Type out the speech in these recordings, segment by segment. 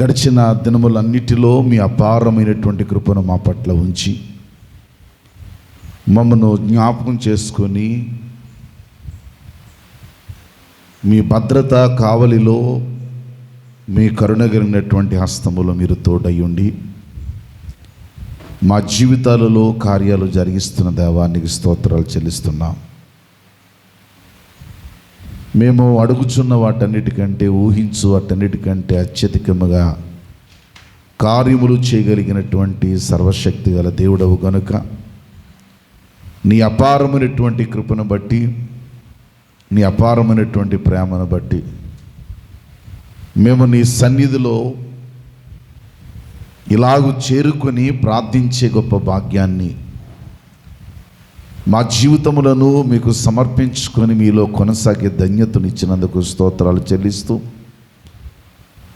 గడిచిన దినములన్నిటిలో మీ అపారమైనటువంటి కృపను మా పట్ల ఉంచి మమ్మను జ్ఞాపకం చేసుకొని మీ భద్రత కావలిలో మీ కరుణగలిగినటువంటి హస్తములో మీరు తోడయ్యుండి మా జీవితాలలో కార్యాలు జరిగిస్తున్న దేవానికి స్తోత్రాలు చెల్లిస్తున్నాం. మేము అడుగుచున్న వాటన్నిటికంటే ఊహించు వాటన్నిటికంటే అత్యధికముగా కార్యములు చేయగలిగినటువంటి సర్వశక్తి గల దేవుడవు గనుక నీ అపారమైనటువంటి కృపను బట్టి నీ అపారమైనటువంటి ప్రేమను బట్టి మేము నీ సన్నిధిలో ఇలాగు చేరుకొని ప్రార్థించే గొప్ప భాగ్యాన్ని మా జీవితములను మీకు సమర్పించుకొని మీలో కొనసాగే ధన్యతనిచ్చినందుకు స్తోత్రాలు చెల్లిస్తూ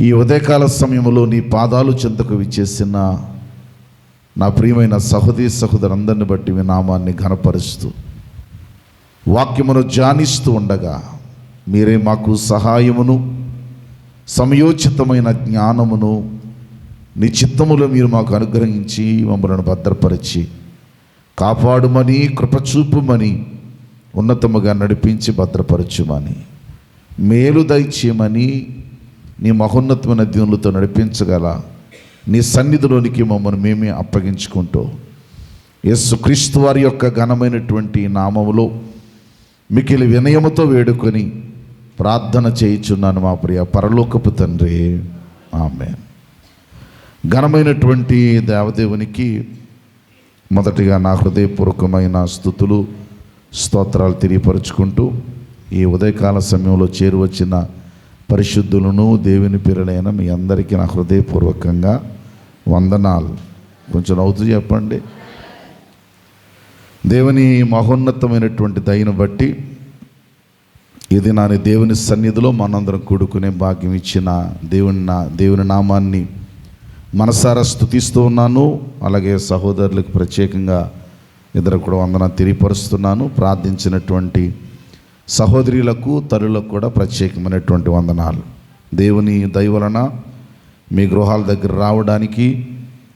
ఈ ఉదయకాల సమయంలో నీ పాదాలు చెంతకు విచ్చేసిన నా ప్రియమైన సహోదరి సహోదరులందరిని బట్టి మీ నామాన్ని ఘనపరుస్తూ వాక్యమును ధ్యానిస్తూ ఉండగా మీరే మాకు సహాయమును సమయోచితమైన జ్ఞానమును నీ చిత్తములో మీరు మాకు అనుగ్రహించి మమ్మలను భద్రపరిచి కాపాడుమని కృపచూపుమని ఉన్నతముగా నడిపించి భద్రపరచుమని మేలు దయచేయమని నీ మహోన్నతమైన దీనులతో నడిపించగల నీ సన్నిధిలోనికి మమ్మల్ని మేమే అప్పగించుకుంటూ యేసుక్రీస్తు వారి యొక్క ఘనమైనటువంటి నామములో మికిలి వినయముతో వేడుకొని ప్రార్థన చేయుచున్నాను మా ప్రియ పరలోకపు తండ్రి. ఆమె ఘనమైనటువంటి దేవదేవునికి మొదటిగా నా హృదయపూర్వకమైన స్థుతులు స్తోత్రాలు తెలియపరుచుకుంటూ ఈ ఉదయకాల సమయంలో చేరువచ్చిన పరిశుద్ధులను దేవుని పిల్లలైన మీ అందరికీ నా హృదయపూర్వకంగా వందనాలు. కొంచెం నవ్వుతూ చెప్పండి. దేవుని మహోన్నతమైనటువంటి దయను బట్టి ఇది నాని దేవుని సన్నిధిలో మనందరం కూడుకునే భాగ్యం ఇచ్చిన దేవుని నా దేవుని నామాన్ని మనసారా స్థుతిస్తూ ఉన్నాను. అలాగే సహోదరులకు ప్రత్యేకంగా ఇద్దరు కూడా వందన తెలియపరుస్తున్నాను. ప్రార్థించినటువంటి సహోదరులకు తరులకు కూడా ప్రత్యేకమైనటువంటి వందనాలు. దేవుని దయవలన మీ గృహాల దగ్గర రావడానికి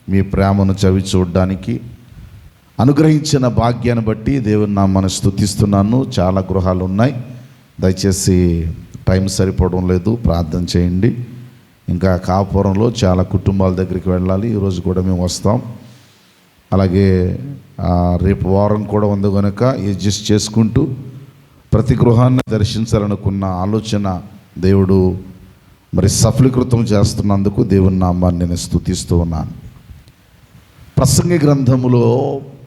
మీ ప్రేమను చవి చూడడానికి అనుగ్రహించిన భాగ్యాన్ని బట్టి దేవుని మనం స్థుతిస్తున్నాను చాలా గృహాలు ఉన్నాయి. దయచేసి టైం సరిపోవడం లేదు. ప్రార్థన చేయండి. ఇంకా కాపురంలో చాలా కుటుంబాల దగ్గరికి వెళ్ళాలి. ఈరోజు కూడా మేము వస్తాం. అలాగే రేపు వారం కూడా ఉంది కనుక అడ్జస్ట్ చేసుకుంటూ ప్రతి గృహాన్ని దర్శించాలనుకున్న ఆలోచన దేవుడు మరి సఫలీకృతం చేస్తున్నందుకు దేవుని నామాన్ని నేను స్థుతిస్తూ ఉన్నాను. ప్రసంగి గ్రంథములో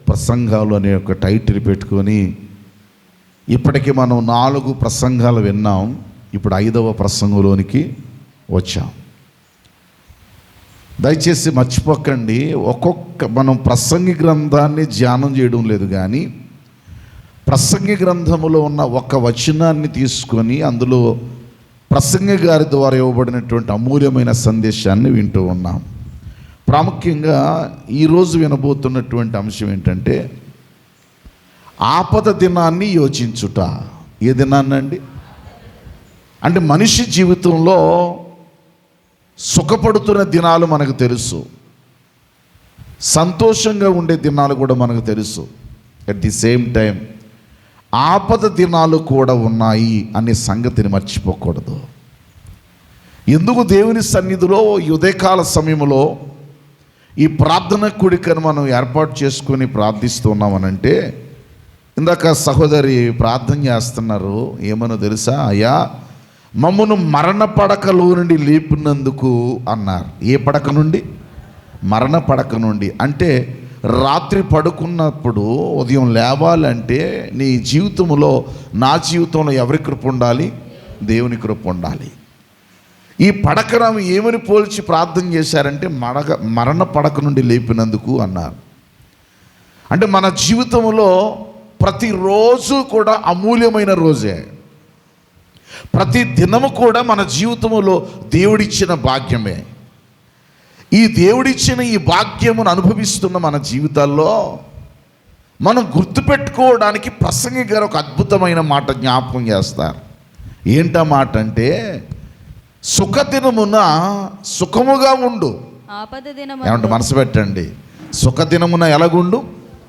ప్రసంగాలు అనే ఒక టైటిల్ పెట్టుకొని ఇప్పటికీ మనం నాలుగు ప్రసంగాలు విన్నాం. ఇప్పుడు ఐదవ ప్రసంగంలోనికి వచ్చాం. దయచేసి మర్చిపోకండి. ఒక్కొక్క మనం ప్రసంగి గ్రంథాన్ని ధ్యానం చేయడం లేదు కానీ ప్రసంగి గ్రంథములో ఉన్న ఒక వచనాన్ని తీసుకొని అందులో ప్రసంగి గారి ద్వారా ఇవ్వబడినటువంటి అమూల్యమైన సందేశాన్ని వింటూ ఉన్నాం. ప్రాముఖ్యంగా ఈరోజు వినబోతున్నటువంటి అంశం ఏంటంటే ఆపద దినాన్ని యోచించుట. ఏ దినాన్నండి? అంటే మనిషి జీవితంలో సుఖపడుతున్న దినాలు మనకు తెలుసు. సంతోషంగా ఉండే దినాలు కూడా మనకు తెలుసు. అట్ ది సేమ్ టైం ఆపద దినాలు కూడా ఉన్నాయి అనే సంగతిని మర్చిపోకూడదు. ఎందుకు దేవుని సన్నిధిలో ఉదయకాల సమయంలో ఈ ప్రార్థన కూడికను మనం ఏర్పాటు చేసుకొని ప్రార్థిస్తున్నామనంటే ఇందాక సహోదరి ప్రార్థన చేస్తున్నారు. ఏమనో తెలుసా? అయ్యా మమ్మను మరణ పడకలో నుండి లేపినందుకు అన్నారు. ఏ పడక నుండి? మరణ పడక నుండి. అంటే రాత్రి పడుకున్నప్పుడు ఉదయం లేవాలంటే నీ జీవితంలో నా జీవితంలో ఎవరి కృప ఉండాలి? దేవుని కృప ఉండాలి. ఈ పడకను ఏమని పోల్చి ప్రార్థన చేశారంటే మరగ మరణ పడక నుండి లేపినందుకు అన్నారు. అంటే మన జీవితంలో ప్రతిరోజు కూడా అమూల్యమైన రోజే. ప్రతి దినము కూడా మన జీవితంలో దేవుడిచ్చిన భాగ్యమే. ఈ దేవుడిచ్చిన ఈ భాగ్యమును అనుభవిస్తున్న మన జీవితాల్లో మనం గుర్తుపెట్టుకోవడానికి ప్రసంగి గారు ఒక అద్భుతమైన మాట జ్ఞాపకం చేస్తారు. ఏంటా మాట అంటే సుఖదినమున సుఖముగా ఉండు. ఆపద ఏమంటే మనసు పెట్టండి. సుఖదినమున ఎలాగుండు?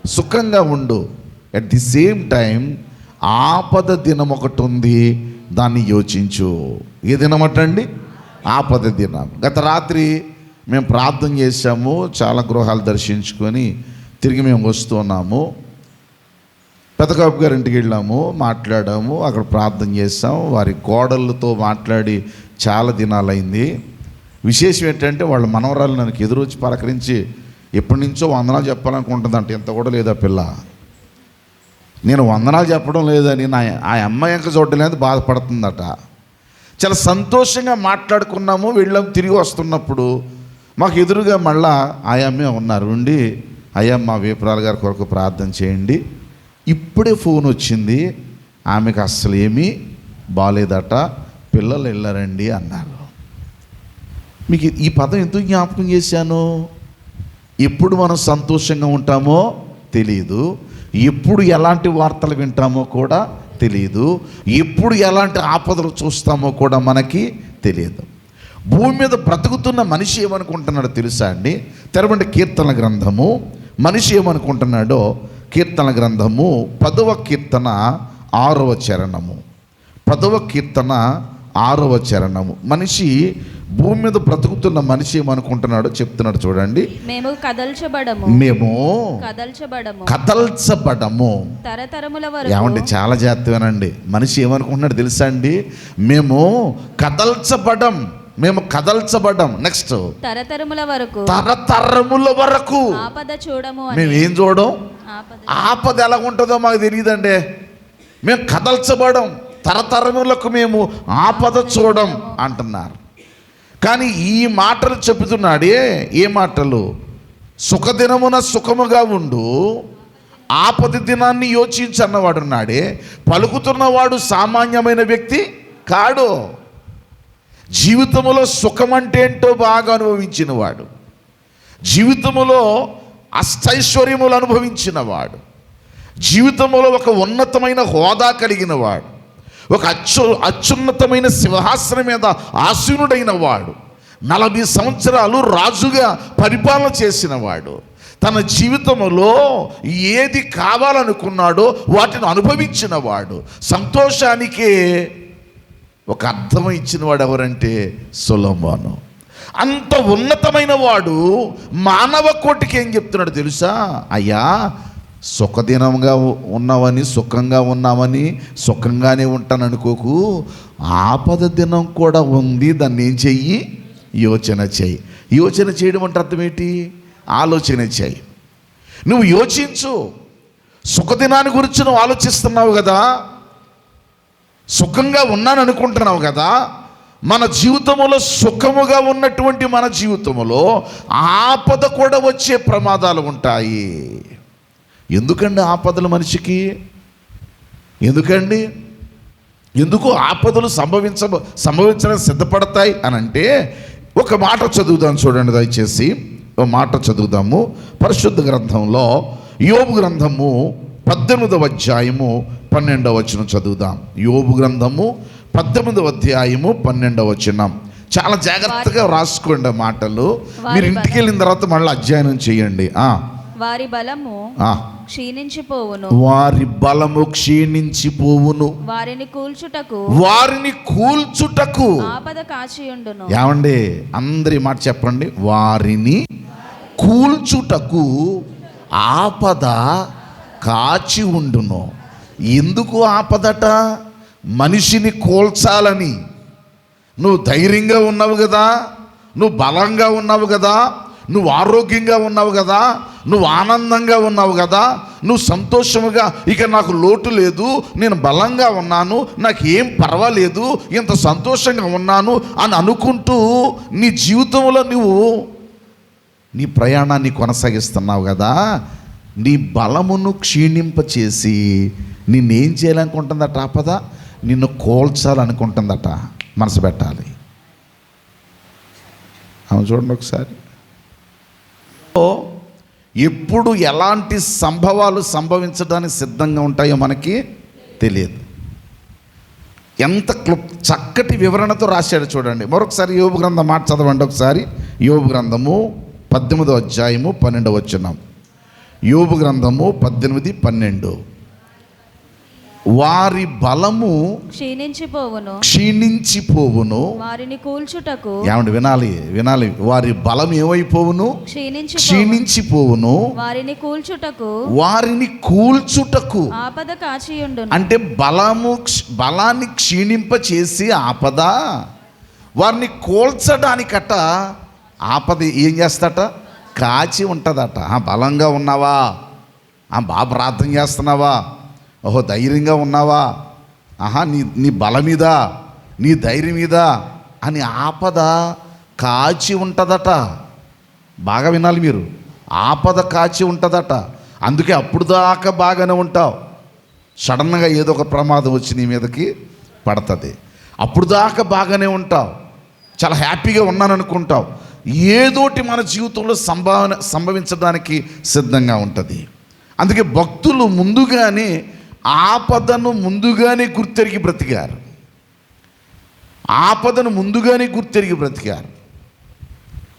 సుఖంగా ఉండు. అట్ ది సేమ్ టైం ఆపద దినం ఒకటి ఉంది దాన్ని యోచించు. ఏ దినమటండి ఆపద దినం. గత రాత్రి మేము ప్రార్థన చేశాము చాలా గృహాలు దర్శించుకొని తిరిగి మేము వస్తున్నాము. పెదకాపు గారి ఇంటికి వెళ్ళాము మాట్లాడాము అక్కడ ప్రార్థన చేసాము వారి కోడళ్ళతో మాట్లాడి చాలా దినాలైంది. విశేషం ఏంటంటే వాళ్ళ మనవరాలు నాకు ఎదురొచ్చి పలకరించి ఎప్పటి నుంచో వందనాలు చెప్పాలనుకుంటుందంట ఇంత కూడా లేదా పిల్ల? నేను వందనాలు చెప్పడం లేదని నా ఆ అమ్మాయి ఇంకా చూడడం లేదు బాధపడుతుందట. చాలా సంతోషంగా మాట్లాడుకున్నాము వెళ్ళాము తిరిగి వస్తున్నప్పుడు మాకు ఎదురుగా మళ్ళా ఆయమ్మే ఉన్నారు. ఉండి అయ్యా మా వీపరాలు గారి కొరకు ప్రార్థన చేయండి. ఇప్పుడే ఫోన్ వచ్చింది ఆమెకు అస్సలు ఏమీ బాగాలేదట పిల్లలు వెళ్ళారండి అన్నారు. మీకు ఈ పదం ఎందుకు జ్ఞాపకం చేశాను? ఎప్పుడు మనం సంతోషంగా ఉంటామో తెలియదు ఎప్పుడు ఎలాంటి వార్తలు వింటామో కూడా తెలియదు ఎప్పుడు ఎలాంటి ఆపదలు చూస్తామో కూడా మనకి తెలియదు భూమి మీద బ్రతుకుతున్న మనిషి ఏమనుకుంటున్నాడో తెలుసా అండి? తెరవండి కీర్తన గ్రంథము. మనిషి ఏమనుకుంటున్నాడో? కీర్తన గ్రంథము పదవ కీర్తన ఆరవ చరణము. పదవ కీర్తన ఆరవ చరణము. మనిషి భూమి మీద బ్రతుకుతున్న మనిషి ఏమనుకుంటున్నాడో చెప్తున్నాడు చూడండి. మేము కదల్చబడము. మేము కదల్చబడము. కదల్చబడము. తరతరముల ఏమండి వరకు చాలా జాగ్రత్తగానండి. మనిషి ఏమనుకుంటున్నాడు తెలుసా అండి? మేము కదల్చబడం. మేము కదల్చబడం. నెక్స్ట్ తరతరముల వరకు. తరతరముల వరకు. ఆపద చూడము మేము ఏం చూడం ఆపద. ఆపద ఎలా ఉంటుందో మాకు తెలియదండి. మేము కదల్చబడం. తరతరములకు మేము ఆపద చూడం అంటున్నారు. కానీ ఈ మాటలు చెబుతున్నాడే ఏ మాటలు? సుఖదినమున సుఖముగా ఉండు ఆపద దినాన్ని యోచించి అన్నవాడు ఉన్నాడే పలుకుతున్నవాడు సామాన్యమైన వ్యక్తి కాడు. జీవితంలో సుఖం అంటే ఏంటో బాగా అనుభవించిన వాడు జీవితంలో అష్టైశ్వర్యములు అనుభవించినవాడు. జీవితంలో ఒక ఉన్నతమైన హోదా కలిగినవాడు. ఒక అచ్చు అత్యున్నతమైన సింహాసనం మీద ఆసీనుడైన వాడు. నలభై సంవత్సరాలు రాజుగా పరిపాలన చేసినవాడు తన జీవితంలో ఏది కావాలనుకున్నాడో వాటిని అనుభవించినవాడు సంతోషానికే ఒక అర్థం ఇచ్చిన వాడు ఎవరంటే సొలొమోను. అంత ఉన్నతమైన వాడు మానవ కోటికి ఏం చెప్తున్నాడు తెలుసా? అయ్యా సుఖదినంగా ఉన్నావని సుఖంగా ఉన్నామని సుఖంగానే ఉంటాను అనుకోకు ఆపద దినం కూడా ఉంది దాన్ని ఏం చెయ్యి? యోచన చేయి యోచన చేయడం అంటే అర్థం ఏంటి? ఆలోచన చేయి నువ్వు యోచించు. సుఖదినాన్ని గురించి నువ్వు ఆలోచిస్తున్నావు కదా? సుఖంగా ఉన్నాను అనుకుంటున్నావు కదా? మన జీవితంలో సుఖముగా ఉన్నటువంటి మన జీవితంలో ఆపద కూడా వచ్చే ప్రమాదాలు ఉంటాయి. ఎందుకండి ఆపదలు మనిషికి? ఎందుకండి? ఎందుకు ఆపదలు సంభవించ సంభవించడానికి సిద్ధపడతాయి అని అంటే ఒక మాట చదువుదాం చూడండి దయచేసి. ఒక మాట చదువుదాము. పరిశుద్ధ గ్రంథంలో యోబు గ్రంథము పద్దెనిమిదవ అధ్యాయము పన్నెండవ వచనం చదువుదాం. యోబు గ్రంథము పద్దెనిమిదవ అధ్యాయము పన్నెండవ వచనం. చాలా జాగ్రత్తగా రాసుకోండి మాటలు. మీరు ఇంటికి వెళ్ళిన తర్వాత మళ్ళీ అధ్యయనం చేయండి. ఆ, వారి బలము. క్షీణించిపోవును. వారి బలము క్షీణించిపోవును. వారిని కూల్చుటకు వారిని కూల్చుటకు. ఆపద కాచియుండును. ఏమండి? అందరి మాట చెప్పండి. వారిని కూల్చుటకు ఆపద కాచి ఉండును. ఎందుకు ఆపదట? మనిషిని కూల్చాలని. నువ్వు ధైర్యంగా ఉన్నావు కదా? నువ్వు బలంగా ఉన్నావు కదా? నువ్వు ఆరోగ్యంగా ఉన్నావు కదా నువ్వు ఆనందంగా ఉన్నావు కదా నువ్వు సంతోషముగా ఇక నాకు లోటు లేదు నేను బలంగా ఉన్నాను నాకు ఏం పర్వాలేదు ఇంత సంతోషంగా ఉన్నాను అని అనుకుంటూ నీ జీవితంలో నువ్వు నీ ప్రయాణాన్ని కొనసాగిస్తున్నావు కదా నీ బలమును క్షీణింపచేసి నిన్నేం చేయాలనుకుంటుందట ఆపద? నిన్ను కోల్చాలనుకుంటుందట. మనసు పెట్టాలి. చూడండి ఒకసారి. ఎప్పుడు ఎలాంటి సంభవాలు సంభవించడానికి సిద్ధంగా ఉంటాయో మనకి తెలియదు. ఎంత క్లుప్ చక్కటి వివరణతో రాశాడు చూడండి. మరొకసారి యోగు గ్రంథం మాట చదవండి ఒకసారి. యోగు గ్రంథము పద్దెనిమిదో అధ్యాయము పన్నెండు వచ్చినాం యోగు గ్రంథము పద్దెనిమిది పన్నెండు. వారి బలము క్షీణించిపోవును. క్షీణించిపోవును. వారిని కూల్చుటకు ఏమండి వినాలి వినాలి. వారి బలం ఏమైపోవును? క్షీణించి క్షీణించిపోవును. వారిని కూల్చుటకు వారిని కూల్చుటకు. ఆపద కాచియుండును. అంటే బలము బలాన్ని క్షీణింప చేసి ఆపద. వారిని కోల్చడానికట ఆపద ఏం చేస్తాట? కాచి ఉంటుందట. ఆ, బలంగా ఉన్నావా? ఆ, బాగా ప్రార్థన చేస్తున్నావా? ఓహో ధైర్యంగా ఉన్నావా? ఆహా నీ నీ బల మీద నీ ధైర్యం మీద అని ఆపద కాచి ఉంటుందట. బాగా వినాలి మీరు. ఆపద కాచి ఉంటుందట. అందుకే అప్పుడు దాకా బాగానే ఉంటావు. సడన్గా ఏదో ఒక ప్రమాదం వచ్చి నీ మీదకి పడుతుంది. అప్పుడు దాకా బాగానే ఉంటావు. చాలా హ్యాపీగా ఉన్నాను అనుకుంటావు ఏదోటి మన జీవితంలో సంభావన సంభవించడానికి సిద్ధంగా ఉంటుంది. అందుకే భక్తులు ముందుగానే ఆపదను ముందుగానే గుర్తెరిగి బ్రతికారు. ఆపదను ముందుగానే గుర్తెరిగి బ్రతికారు.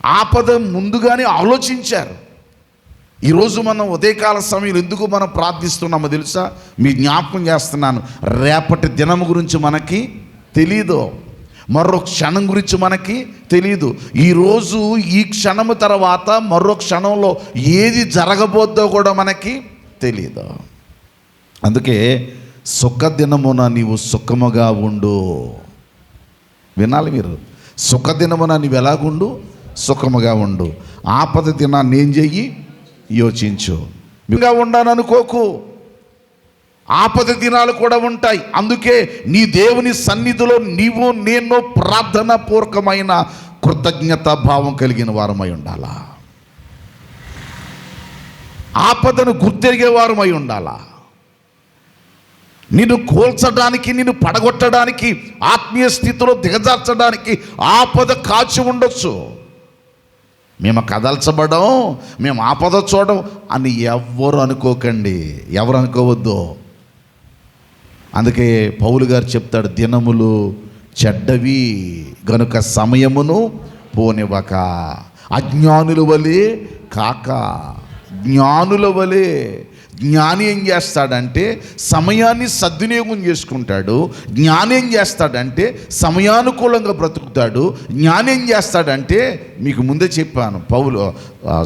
ఆపద ముందుగానే ఆలోచించారు. ఈరోజు మనం ఉదయకాల సమయంలో ఎందుకు మనం ప్రార్థిస్తున్నామో తెలుసా? మీ జ్ఞాపకం చేస్తున్నాను. రేపటి దినం గురించి మనకి తెలీదు. మరో క్షణం గురించి మనకి తెలియదు ఈరోజు ఈ క్షణము తర్వాత మరో క్షణంలో ఏది జరగబోద్దో కూడా మనకి తెలియదు అందుకే సుఖదినమున నీవు సుఖముగా ఉండు. వినాలి మీరు. సుఖదినమున నీవు ఎలాగుండు? సుఖముగా ఉండు. ఆపద దినాన్ని ఏం చెయ్యి? యోచించు. మీగా ఉండాను అనుకోకు. ఆపద దినాలు కూడా ఉంటాయి. అందుకే నీ దేవుని సన్నిధిలో నీవు నేను ప్రార్థన పూర్వకమైన కృతజ్ఞత భావం కలిగిన వారమై ఉండాలా? ఆపదను గుర్తెరిగే వారమై ఉండాలా? నిన్ను కోల్చడానికి నిన్ను పడగొట్టడానికి ఆత్మీయ స్థితిలో దిగజార్చడానికి ఆపద కాచి ఉండొచ్చు. మేము కదల్చబడం మేము ఆపద చూడడం అని ఎవ్వరు అనుకోకండి. ఎవరు అనుకోవద్దు. అందుకే పౌలు గారు చెప్తాడు దినములు చెడ్డవి గనుక సమయమును పోనివ్వక. అజ్ఞానుల వలె కాక జ్ఞానుల వలె జ్ఞాని ఏం చేస్తాడంటే సమయాన్ని సద్వినియోగం చేసుకుంటాడు. జ్ఞాని ఏం చేస్తాడంటే సమయానుకూలంగా బ్రతుకుతాడు. జ్ఞాని ఏం చేస్తాడంటే మీకు ముందే చెప్పాను పౌలు ఆ,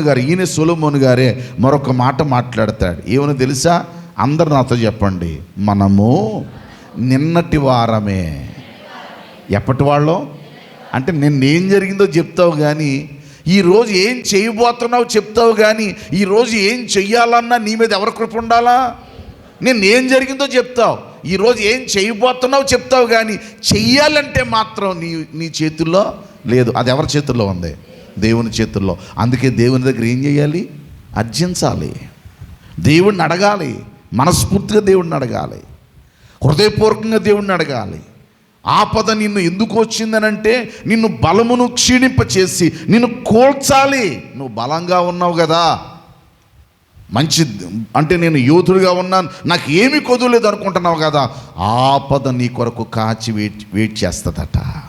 గారు ఈయన సొలొమోను గారే మరొక మాట మాట్లాడతాడు. ఏమని తెలుసా? అందరు నాతో చెప్పండి మనము నిన్నటి వారమే. ఎప్పటి వాళ్ళం? అంటే నిన్నేం జరిగిందో చెప్తావు కానీ ఈరోజు ఏం చేయబోతున్నావు చెప్తావు కానీ ఈరోజు ఏం చెయ్యాలన్నా నీ మీద ఎవరి కృప ఉండాలా? నేను ఏం జరిగిందో చెప్తావు. ఈరోజు ఏం చేయబోతున్నావు చెప్తావు కానీ చెయ్యాలంటే మాత్రం నీ నీ చేతుల్లో లేదు. అది ఎవరి చేతుల్లో ఉంది? దేవుని చేతుల్లో. అందుకే దేవుని దగ్గర ఏం చేయాలి? అర్జించాలి. దేవుణ్ణి అడగాలి. మనస్ఫూర్తిగా దేవుణ్ణి అడగాలి. హృదయపూర్వకంగా దేవుణ్ణి అడగాలి. ఆపద నిన్ను ఎందుకు వచ్చిందనంటే నిన్ను బలమును క్షీణింపచేసి నిన్ను కోల్చాలి. నువ్వు బలంగా ఉన్నావు కదా. మంచి అంటే నేను యోధుడిగా ఉన్నాను. నాకు ఏమి కొదవలేదు అనుకుంటున్నావు కదా. ఆపద నీ కొరకు కాచి వెయిట్ వెయిట్ చేస్తుందట.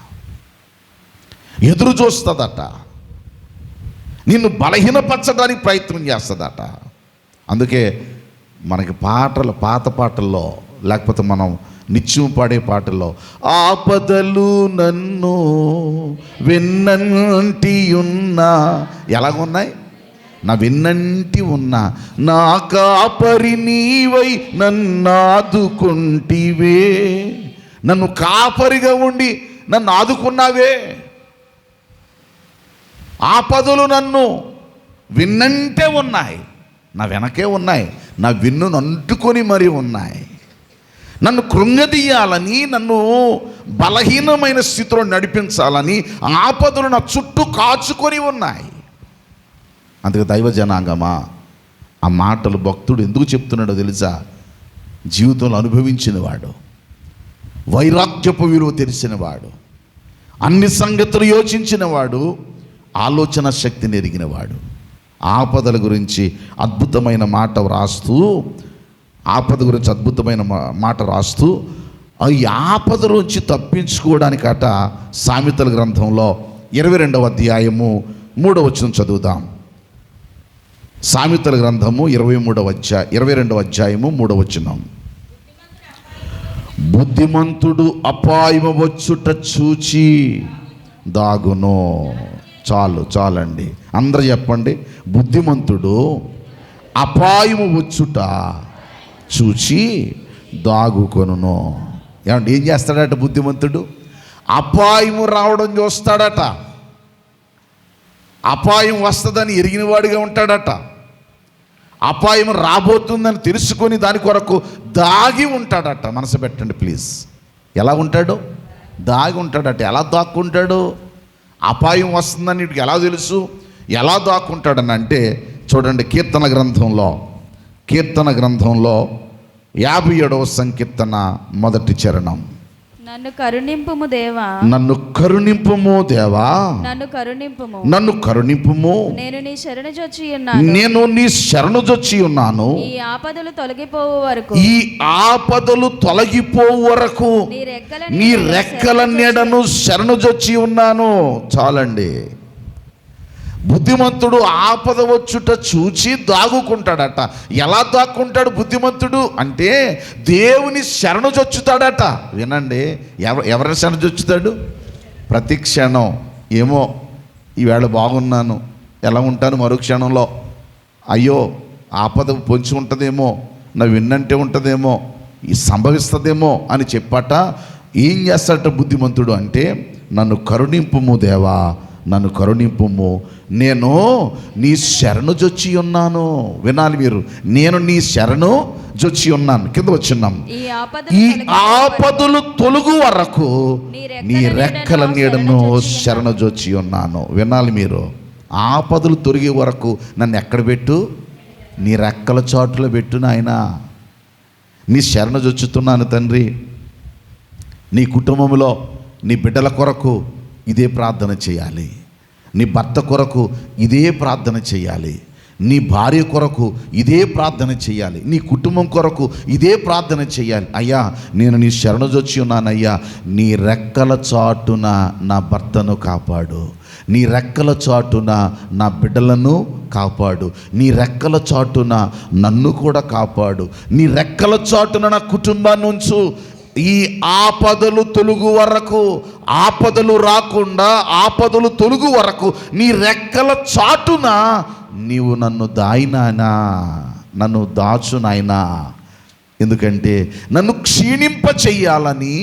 ఎదురు చూస్తుందట. నిన్ను బలహీనపరచడానికి ప్రయత్నం చేస్తుందట. అందుకే మనకి పాటలు పాత పాటల్లో లేకపోతే మనం నిత్యం పాడే పాటల్లో ఆపదలు నన్ను వెన్నంటి ఉన్నా ఎలాగున్నాయి నా విన్నంటి ఉన్నా నా కాపరి నీవై నన్ను ఆదుకుంటివే. నన్ను కాపరిగా ఉండి నన్ను ఆదుకున్నావే. ఆపదలు నన్ను విన్నంటే ఉన్నాయి నా వెనకే ఉన్నాయి నా విన్నును అంటుకొని మరీ ఉన్నాయి. నన్ను కృంగదీయాలని నన్ను బలహీనమైన స్థితిలో నడిపించాలని ఆపదలు నా చుట్టూ కాచుకొని ఉన్నాయి. అందుకే దైవ జనాంగమా ఆ మాటలు భక్తుడు ఎందుకు చెప్తున్నాడో తెలుసా? జీవితంలో అనుభవించినవాడు వైరాగ్యపు విలువ తెలిసినవాడు అన్ని సంగతులు యోచించినవాడు ఆలోచన శక్తిని ఎరిగినవాడు ఆపదల గురించి అద్భుతమైన మాట వ్రాస్తూ ఆపద గురించి అద్భుతమైన మా- మాట రాస్తూ ఈ ఆపద నుంచి తప్పించుకోవడానికట సామెతల గ్రంథంలో ఇరవై రెండవ అధ్యాయము మూడవ వచనం చదువుదాం. సామెతల గ్రంథము ఇరవై మూడవ అధ్యాయ ఇరవై రెండవ అధ్యాయము మూడవ వచనం. బుద్ధిమంతుడు అపాయము వచ్చుట చూచి దాగును. చాలు చాలండి. అందరు చెప్పండి. బుద్ధిమంతుడు అపాయము వచ్చుట చూచి దాగుకొనును ఏమంటే ఏం చేస్తాడట బుద్ధిమంతుడు? అపాయము రావడం చూస్తాడట. అపాయం వస్తుందని ఎరిగినవాడిగా ఉంటాడట. అపాయం రాబోతుందని తెలుసుకొని దాని కొరకు దాగి ఉంటాడట. మనసు పెట్టండి ప్లీజ్. ఎలా ఉంటాడు? దాగి ఉంటాడట. ఎలా దాక్కుంటాడు? అపాయం వస్తుందని వీడికి ఎలా తెలుసు? ఎలా దాక్కుంటాడని అంటే చూడండి కీర్తన గ్రంథంలో కీర్తన గ్రంథంలో యాభై ఏడవ సంకీర్తన మొదటి చరణం. నన్ను కరుణింపుము దేవా. నన్ను కరుణింపుము దేవా. నన్ను కరుణింపుము. నన్ను కరుణింపుము. నేను నీ శరణు చొచ్చి ఉన్నాను. నేను నీ శరణుజొచ్చి ఉన్నాను. ఈ ఆపదలు తొలగిపోవు వరకు. ఈ ఆపదలు తొలగిపోవు వరకు నీ రెక్కల నీడను శరణు శరణుజొచ్చి ఉన్నాను. చాలండి. బుద్ధిమంతుడు ఆపద వచ్చుట చూచి దాగుకుంటాడట. ఎలా దాక్కుంటాడు బుద్ధిమంతుడు? అంటే దేవుని శరణు చొచ్చుతాడట. వినండి ఎవ ఎవరిని శరణుజొచ్చుతాడు ప్రతి క్షణం. ఏమో ఈవేళ బాగున్నాను. ఎలా ఉంటాను మరో క్షణంలో అయ్యో ఆపద పొంచి ఉంటుందేమో నా విన్నంటే ఉంటుందేమో ఈ సంభవిస్తుందేమో అని చెప్పట. ఏం చేస్తాడట బుద్ధిమంతుడు అంటే నన్ను కరుణింపుము దేవా నన్ను కరుణింపుము. నేను నీ శరణు జొచ్చి ఉన్నాను. వినాలి మీరు. నేను నీ శరణు జొచ్చి ఉన్నాను. కింద వచ్చున్నాం ఈ ఆపదలు తొలుగు వరకు నీ రెక్కల నీడను శరణుజొచ్చి శరణజొచ్చి ఉన్నాను. వినాలి మీరు. ఆపదలు తొలగే వరకు నన్ను ఎక్కడ పెట్టు? నీ రెక్కల చాటులో పెట్టు నాయన. నీ శరణజొచ్చుతున్నాను తండ్రి. నీ కుటుంబంలో నీ బిడ్డల కొరకు ఇదే ప్రార్థన చేయాలి. నీ భర్త కొరకు ఇదే ప్రార్థన చేయాలి. నీ భార్య కొరకు ఇదే ప్రార్థన చేయాలి. నీ కుటుంబం కొరకు ఇదే ప్రార్థన చేయాలి. అయ్యా నేను నీ శరణజొచ్చి ఉన్నానయ్యా. నీ రెక్కల చాటున నా భర్తను కాపాడు. నీ రెక్కల చాటున నా బిడ్డలను కాపాడు. నీ రెక్కల చాటున నన్ను కూడా కాపాడు. నీ రెక్కల చాటున నా కుటుంబాన్ని ఉంచు. ఈ ఆపదలు తొలుగు వరకు ఆపదలు రాకుండా ఆపదలు తొలుగు వరకు నీ రెక్కల చాటున నీవు నన్ను దాయినానా నన్ను దాచు నాయనా ఎందుకంటే నన్ను క్షీణింప చెయ్యాలని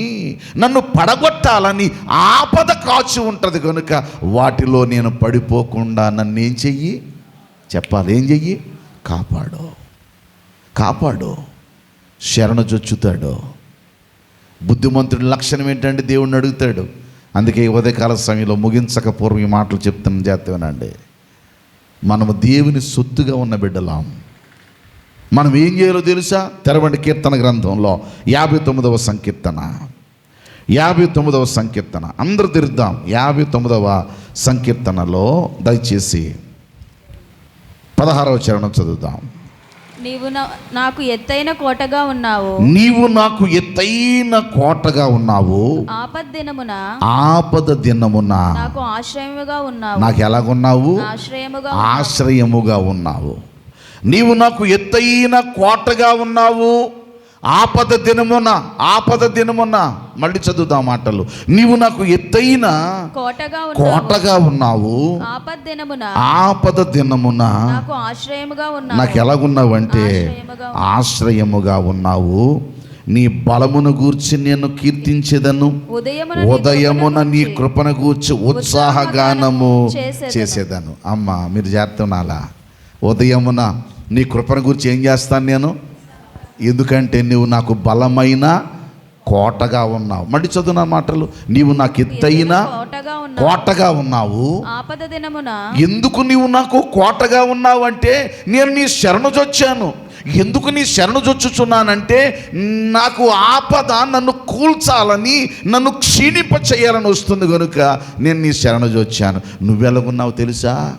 నన్ను పడగొట్టాలని ఆపద కాచి ఉంటుంది కనుక వాటిలో నేను పడిపోకుండా నన్ను ఏం చెయ్యి? చెప్పాలి ఏం చెయ్యి? కాపాడు. కాపాడు. శరణ జొచ్చుతాడు బుద్ధిమంతుడి లక్షణం ఏంటంటే దేవుణ్ణి అడుగుతాడు. అందుకే ఉదయకాల సమయంలో ముగించక పూర్వం ఈ మాటలు చెప్తాం జాతీయనండి మనము దేవుని సొత్తుగా ఉన్న బిడ్డలాం. మనం ఏం చేయాలో తెలుసా? తెరవండి కీర్తన గ్రంథంలో యాభై తొమ్మిదవ సంకీర్తన. యాభై తొమ్మిదవ సంకీర్తన. అందరూ తిరుద్దాం యాభై తొమ్మిదవ సంకీర్తనలో దయచేసి పదహారవ చరణం చదువుదాం. నీవు నాకు ఎత్తైన కోటగా ఉన్నావు. నీవు నాకు ఎత్తైన కోటగా ఉన్నావు. ఆపద్దినమున ఆపద దినమున నాకు ఆశ్రయముగా ఉన్నావు. నాకు ఎలాగున్నావు? ఆశ్రయముగా ఆశ్రయముగా ఉన్నావు. నీవు నాకు ఎత్తైన కోటగా ఉన్నావు. ఆపద దినమున ఆపద దినమున మళ్ళీ చదువుతాం మాటలు. నీవు నాకు ఎత్తైన కోటగా ఉన్నావు. ఆపద దినమున నాకు ఆశ్రయముగా ఉన్నావు. నాకు ఎలాగున్నావు అంటే ఆశ్రయముగా ఉన్నావు. నీ బలమును గూర్చి నేను కీర్తించేదను. ఉదయమున నీ ఉదయమున నీ కృపను గూర్చి ఉత్సాహగానము చేసేదను. చేసేదాను. అమ్మ మీరు చేస్తున్నాలా ఉదయమున నీ కృపను గురించి ఏం చేస్తాను నేను? ఎందుకంటే నువ్వు నాకు బలమైన కోటగా ఉన్నావు. మళ్ళీ చదువున మాటలు? నీవు నాకు ఎత్తైన కోటగా ఉన్నావు? ఆపద దినమున? ఎందుకు నీవు నాకు కోటగా ఉన్నావు అంటే నేను నీ శరణుజొచ్చాను ఎందుకు నీ శరణుజొచ్చుచున్నానంటే నాకు ఆపద నన్ను కూల్చాలని నన్ను క్షీణింప చేయాలని వస్తుంది కనుక నేను నీ శరణుజొచ్చాను నువ్వెలాగున్నావు తెలుసా?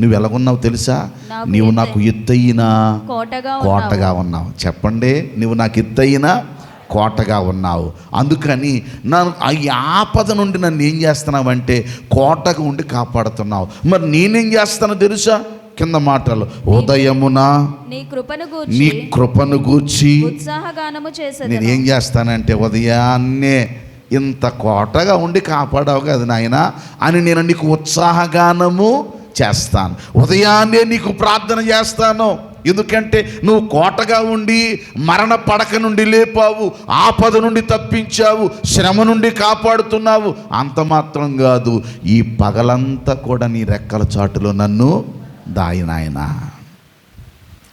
నువ్వెలాగున్నావు తెలుసా? నాకు నీవు నాకు ఎత్తయిన కోటగా కోటగా ఉన్నావు. చెప్పండి నువ్వు నాకు ఎత్తయిన కోటగా ఉన్నావు. అందుకని నన్ను ఆ ఈ ఆపద నుండి నన్ను ఏం చేస్తున్నావంటే కోటగా ఉండి కాపాడుతున్నావు. మరి నేనేం చేస్తానో తెలుసా? కింద మాటలు. ఉదయమున నీ కృపను నీ గూర్చి కృపను గూర్చి ఉత్సాహగానము నేను ఏం చేస్తానంటే ఉదయాన్నే ఇంత కోటగా ఉండి కాపాడావు కదా నాయన అని నేను నీకు ఉత్సాహగానము చేస్తాను. ఉదయాన్నే నీకు ప్రార్థన చేస్తాను. ఎందుకంటే నువ్వు కోటగా ఉండి మరణ పడక నుండి లేపావు ఆపద నుండి తప్పించావు శ్రమ నుండి కాపాడుతున్నావు. అంత మాత్రం కాదు ఈ పగలంతా కూడా నీ రెక్కల చాటులో నన్ను దాయి నాయనా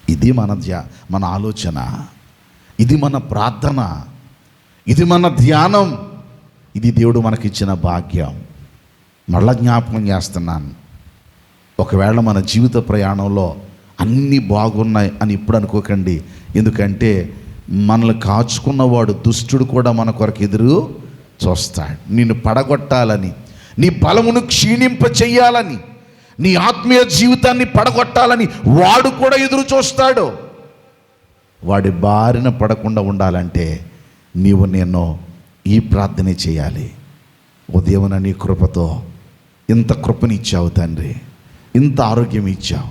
ఇది మన ధ్యా మన ఆలోచన. ఇది మన ప్రార్థన. ఇది మన ధ్యానం. ఇది దేవుడు మనకిచ్చిన భాగ్యం. మళ్ళా జ్ఞాపకం చేస్తున్నాను. ఒకవేళ మన జీవిత ప్రయాణంలో అన్నీ బాగున్నాయి అని ఇప్పుడు అనుకోకండి. ఎందుకంటే మనల్ని కాచుకున్నవాడు దుష్టుడు కూడా మన కొరకు ఎదురు చూస్తాడు. నిన్ను పడగొట్టాలని నీ బలమును క్షీణింప చెయ్యాలని నీ ఆత్మీయ జీవితాన్ని పడగొట్టాలని వాడు కూడా ఎదురు చూస్తాడు. వాడి బారిన పడకుండా ఉండాలంటే నీవు నేను ఈ ప్రార్థనే చేయాలి. ఉదయం నీ కృపతో ఇంత కృపనిచ్చావు తండ్రి. ఇంత ఆరోగ్యం ఇచ్చావు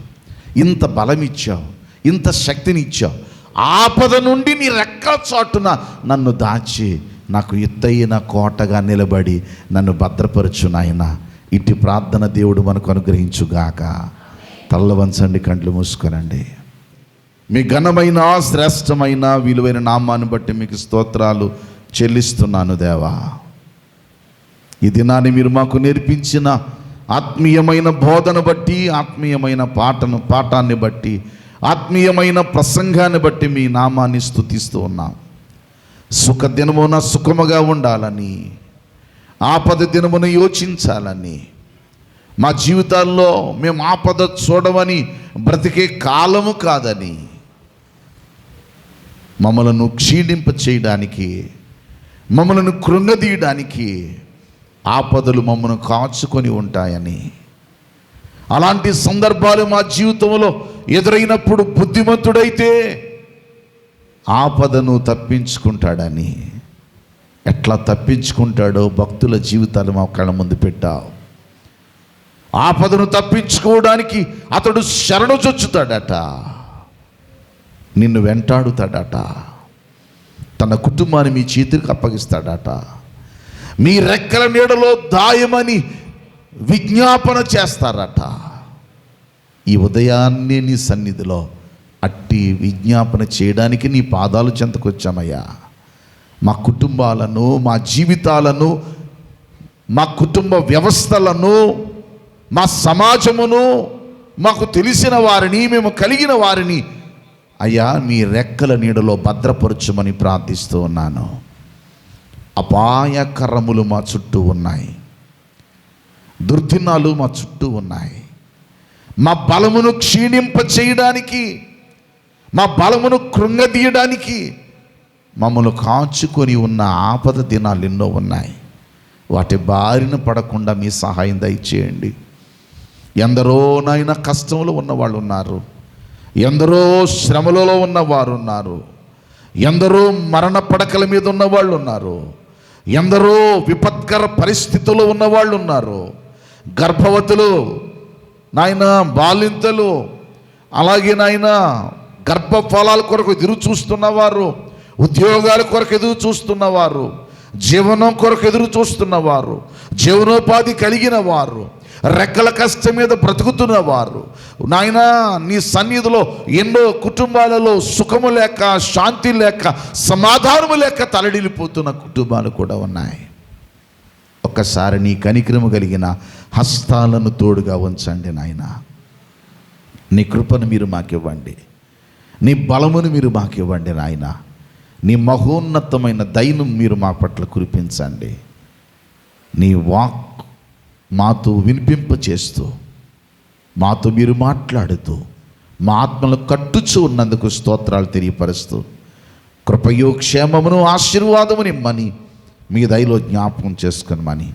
ఇంత బలం ఇచ్చావు ఇంత శక్తిని ఇచ్చావు ఆపద నుండి నీ రెక్కల చాటున నన్ను దాచి నాకు ఎత్తైన కోటగా నిలబడి నన్ను భద్రపరచు నాయన. ఇట్టి ప్రార్థన దేవుడు మనకు అనుగ్రహించుగాక. తల్ల వంచండి కండ్లు మూసుకునండి. మీ ఘనమైన శ్రేష్టమైన విలువైన నామాన్ని బట్టి మీకు స్తోత్రాలు చెల్లిస్తున్నాను దేవా. ఈ దినాన్ని మీరు మాకు నేర్పించిన ఆత్మీయమైన బోధన బట్టి ఆత్మీయమైన పాటను పాఠాన్ని బట్టి ఆత్మీయమైన ప్రసంగాన్ని బట్టి మీ నామాన్ని స్థుతిస్తూ ఉన్నాం. సుఖ దినమున సుఖముగా ఉండాలని ఆపద దినమున యోచించాలని మా జీవితాల్లో మేము ఆపద చూడమని బ్రతికే కాలము కాదని మమ్మలను క్షీణింప చేయడానికి మమ్మలను కృంగదీయడానికి ఆపదలు మమ్మను కాచుకొని ఉంటాయని. అలాంటి సందర్భాలు మా జీవితంలో ఎదురైనప్పుడు బుద్ధిమంతుడైతే ఆపదను తప్పించుకుంటాడని. ఎట్లా తప్పించుకుంటాడో భక్తుల జీవితాలు మా కళ్ళ ముందు పెట్టావు. ఆపదను తప్పించుకోవడానికి అతడు శరణు చొచ్చుతాడట. నిన్ను వెంటాడుతాడట. తన కుటుంబాన్ని మీ చేతికి అప్పగిస్తాడట. మీ రెక్కల నీడలో దాయమని విజ్ఞాపన చేస్తారట. ఈ ఉదయాన్నే నీ సన్నిధిలో అట్టి విజ్ఞాపన చేయడానికి నీ పాదాలు చెంతకొచ్చామయ్యా. మా కుటుంబాలను మా జీవితాలను మా కుటుంబ వ్యవస్థలను మా సమాజమును మాకు తెలిసిన వారిని మేము కలిగిన వారిని అయ్యా మీ రెక్కల నీడలో భద్రపరచుమని ప్రార్థిస్తూ ఉన్నాను. అపాయకరములు మా చుట్టూ ఉన్నాయి. దుర్దినాలు మా చుట్టూ ఉన్నాయి. మా బలమును క్షీణింప చేయడానికి మా బలమును కృంగదీయడానికి మమ్మల్ని కాచుకొని ఉన్న ఆపద దినాలు ఎన్నో ఉన్నాయి. వాటి బారిన పడకుండా మీ సహాయం దయచేయండి. ఎందరో నాయన కష్టంలో ఉన్నవాళ్ళు ఉన్నారు. ఎందరో శ్రమలలో ఉన్నవారు ఉన్నారు. ఎందరో మరణ పడకల మీద ఉన్నవాళ్ళు ఉన్నారు. ఎందరో విపత్కర పరిస్థితుల్లో ఉన్నవాళ్ళు ఉన్నారు. గర్భవతులు నాయన బాలింతలు అలాగే నాయన గర్భఫలాల కొరకు ఎదురు చూస్తున్నవారు ఉద్యోగాల కొరకు ఎదురు చూస్తున్నవారు జీవనం కొరకు ఎదురు చూస్తున్నవారు జీవనోపాధి కలిగిన వారు రెక్కల కష్టం మీద బ్రతుకుతున్న వారు నాయనా నీ సన్నిధిలో ఎన్నో కుటుంబాలలో సుఖము లేక శాంతి లేక సమాధానము లేక తలడిల్లిపోతున్న కుటుంబాలు కూడా ఉన్నాయి. ఒక్కసారి నీ కనిక్రము కలిగిన హస్తాలను తోడుగా ఉంచండి నాయన. నీ కృపను మీరు మాకివ్వండి. నీ బలమును మీరు మాకివ్వండి నాయన. నీ మహోన్నతమైన దైనం మీరు మా పట్ల కురిపించండి. నీ వాక్ మాతో వినిపింప చేస్తూ మాతో మీరు మాట్లాడుతూ మా ఆత్మను కట్టుచు ఉన్నందుకు స్తోత్రాలు తెలియపరుస్తూ కృపయో క్షేమమును ఆశీర్వాదము నిమ్మని మీ దయలో జ్ఞాపకం చేసుకునమని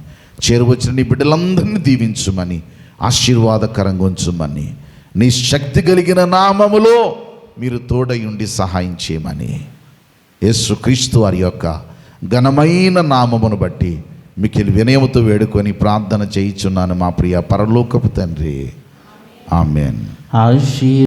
చేరువచ్చిన నీ బిడ్డలందరినీ దీవించుమని ఆశీర్వాదకరంగా ఉంచుమని నీ శక్తి కలిగిన నామములో మీరు తోడయుండి సహాయం చేయమని యేసుక్రీస్తు వారి యొక్క ఘనమైన నామమును బట్టి మిక్కిలి వినయముతో వేడుకొని ప్రార్థన చేయించున్నాను మా ప్రియ పరలోకపు తండ్రి. ఆమెన్.